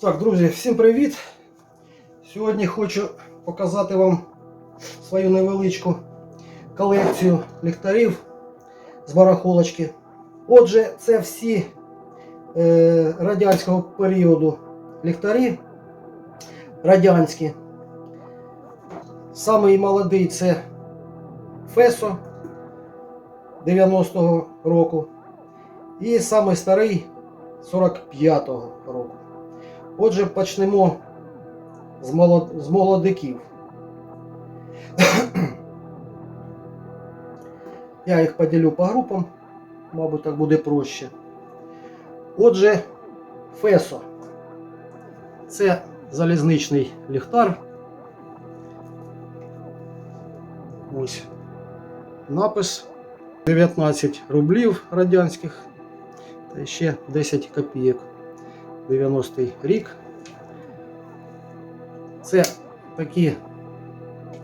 Так, друзі, всім привіт! Сьогодні хочу показати вам свою невеличку колекцію ліхтарів з барахолочки. Отже, це всі е, радянського періоду ліхтарі. Радянські. Самий молодий це Фесо 90-го року. І самий старий 45-го року. Отже, почнемо з, молод... з молодиків. Я їх поділю по групам, мабуть, так буде проще. Отже, Фесо. Це залізничний ліхтар. Ось напис 19 рублів радянських та ще 10 копійок. 90-й рік. Це такі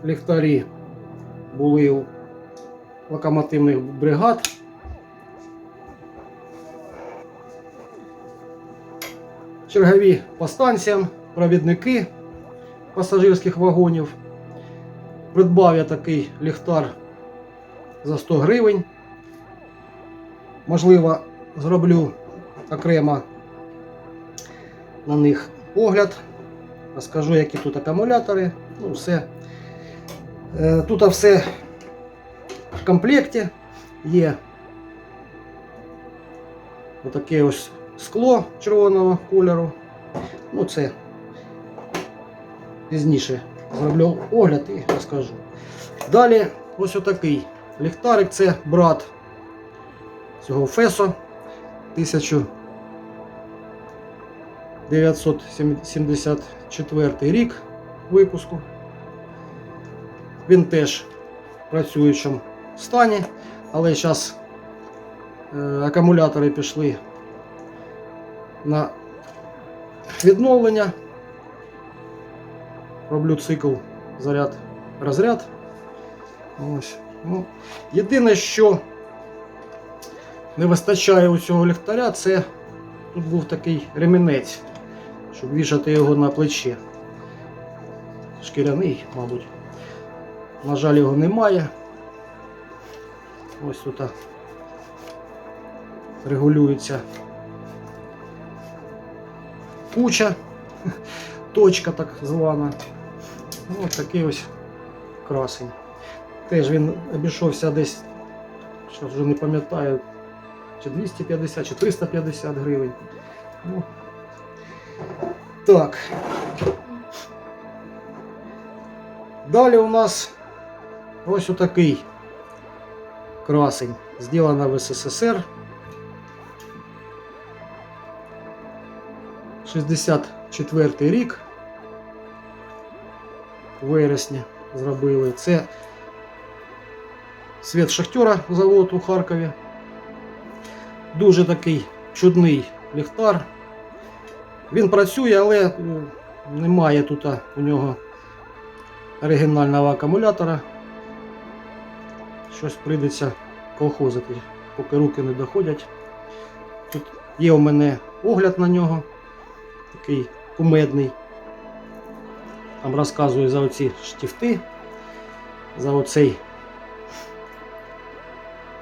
ліхтарі були у локомотивних бригад. Чергові по станціям, провідники пасажирських вагонів. Придбав я такий ліхтар за 100 гривень. Можливо, зроблю окремо на них огляд. Розкажу, які тут акумулятори. Ну, все. Е, Тут все в комплекті є отаке ось скло червоного кольору. Ну, це пізніше зроблю огляд і розкажу. Далі ось отакий ліхтарик, це брат цього Фесо 1000 974 рік випуску. Він теж в працюючому стані, але зараз е, акумулятори пішли на відновлення. Роблю цикл заряд розряд. Ось. Ну, єдине, що не вистачає у цього ліхтаря, це тут був такий ремінець щоб вішати його на плече. Шкіряний, мабуть. На жаль, його немає. Ось тут регулюється куча, точка так звана. Ось такий ось красень. Теж він обійшовся десь, що вже не пам'ятаю, чи 250, чи 350 гривень. Ну, так. Далі у нас ось отакий красень. Сделано в СССР. 64 рік. В вересні зробили. Це світ шахтера завод у Харкові. Дуже такий чудний ліхтар. Він працює, але е, немає тут у нього оригінального акумулятора. Щось прийдеться колхозити, поки руки не доходять. Тут є у мене огляд на нього, такий кумедний. Там розказую за оці штифти, за оцей,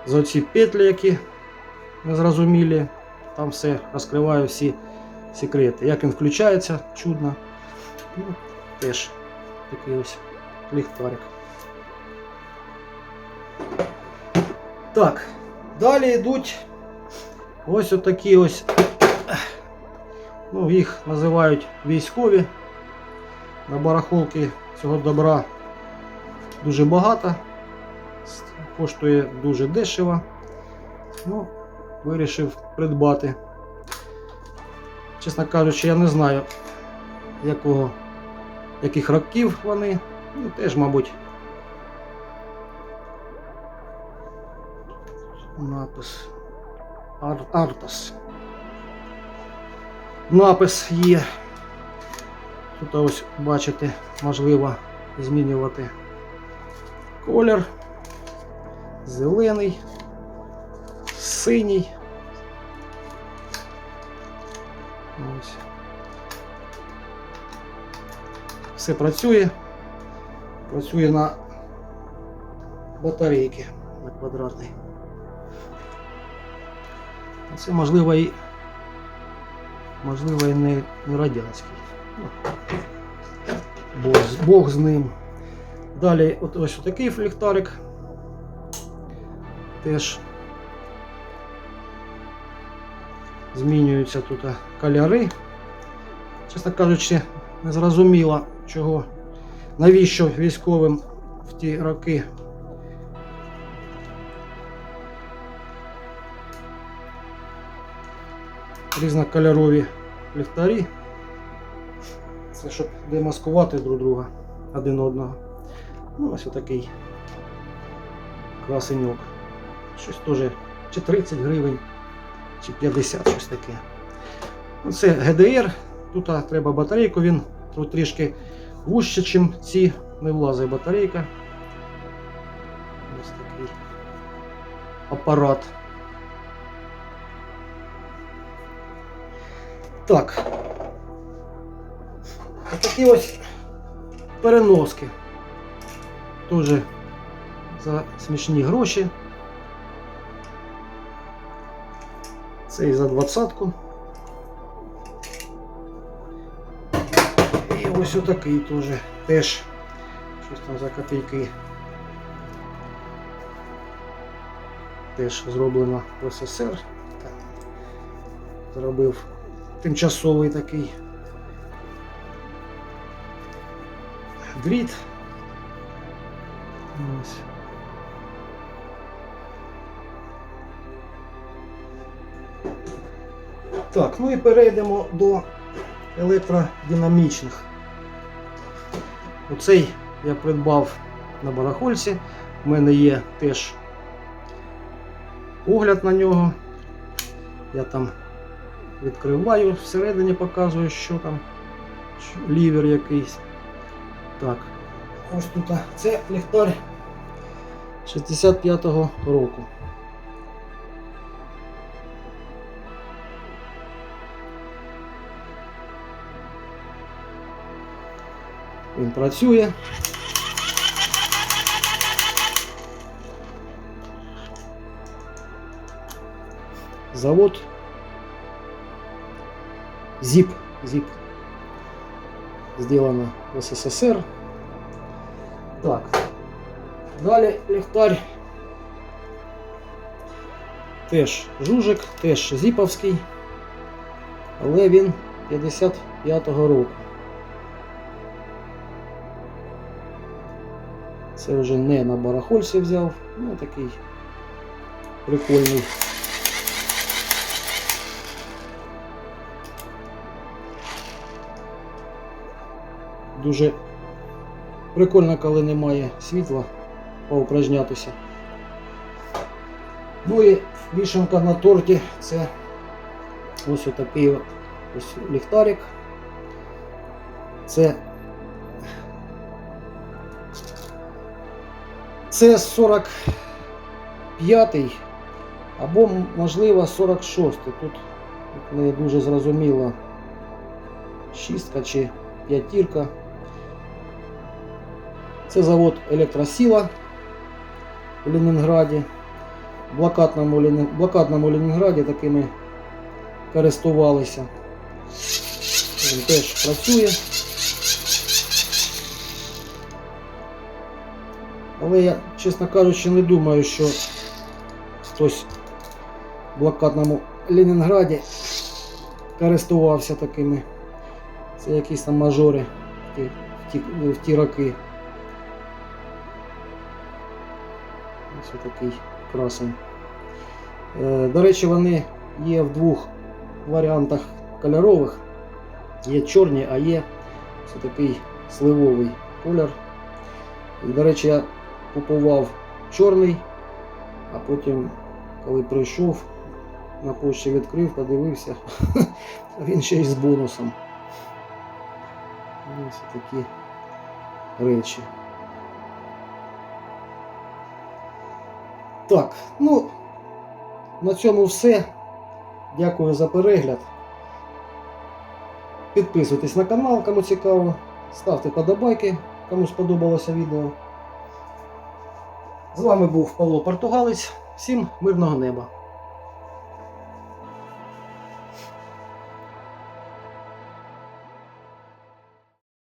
за оці петлі, які незрозумілі. Там все розкриваю всі секрети. Як він включається, чудно. Ну, Теж такий ось ліхтарик. Так, далі йдуть ось отакі ось, ну, їх називають військові. На барахолки цього добра дуже багато, коштує дуже дешево. Ну, вирішив придбати. Чесно кажучи, я не знаю, якого, яких років вони. Ну, теж, мабуть. Напис Ар Артас. Напис є. Тут ось бачите, можливо змінювати колір. Зелений, синій. Ось. все працює. Працює на батарейки на квадратний. Це можливо і можливо і не, не радянський. Ну, Бог, Бог з ним. Далі от ось такий ліхтарик. Теж змінюються тут кольори. Чесно кажучи, не зрозуміло, чого, навіщо військовим в ті роки різнокольорові ліхтарі. Це щоб демаскувати друг друга один одного. Ну, ось отакий красеньок. Щось теж чи 30 гривень, чи 50, щось таке. Ну, Це GDR. Тут треба батарейку, він тут трішки вужче, ніж ці. Не влазить батарейка. Ось такий апарат. Так. Такі ось переноски. Тоже за смішні гроші. Цей за двадцятку. І ось отакий теж. Теж щось там за копійки. Теж зроблено в СССР. Так. Зробив тимчасовий такий дріт. Ось. Так, ну і перейдемо до електродинамічних. Оцей я придбав на барахольці. У мене є теж огляд на нього. Я там відкриваю, всередині показую, що там, лівер якийсь. Так, ось тут це ліхтар 65-го року. Він працює. Завод ЗИП. ЗИП. Сделано в СССР. Так. Далі ліхтар. Теж жужик, теж зіповський. Але він 55-го року. Це вже не на барахольці взяв, ну такий прикольний. Дуже прикольно, коли немає світла, поупражнятися. Ну і вішенка на торті це ось отакий от ось ліхтарик. Це Це 45-й або, можливо, 46-й. Тут не дуже зрозуміло, шістка чи п'ятірка. Це завод Електросіла в Ленінграді. В блокадному, блокадному Ленінграді такими користувалися. Він теж працює. Але я, чесно кажучи, не думаю, що хтось в блокадному Ленінграді користувався такими. Це якісь там мажори в ті, в ті, в ті роки. Ось такий красень. Е, До речі, вони є в двох варіантах кольорових. Є чорні, а є ось такий сливовий колір. До речі, я купував чорний, а потім, коли прийшов, на пошті відкрив, подивився, а він ще й з бонусом. Ось такі речі. Так, ну, на цьому все. Дякую за перегляд. Підписуйтесь на канал, кому цікаво. ставте подобайки, кому сподобалося відео. З вами був Павло Португалець. Всім мирного неба!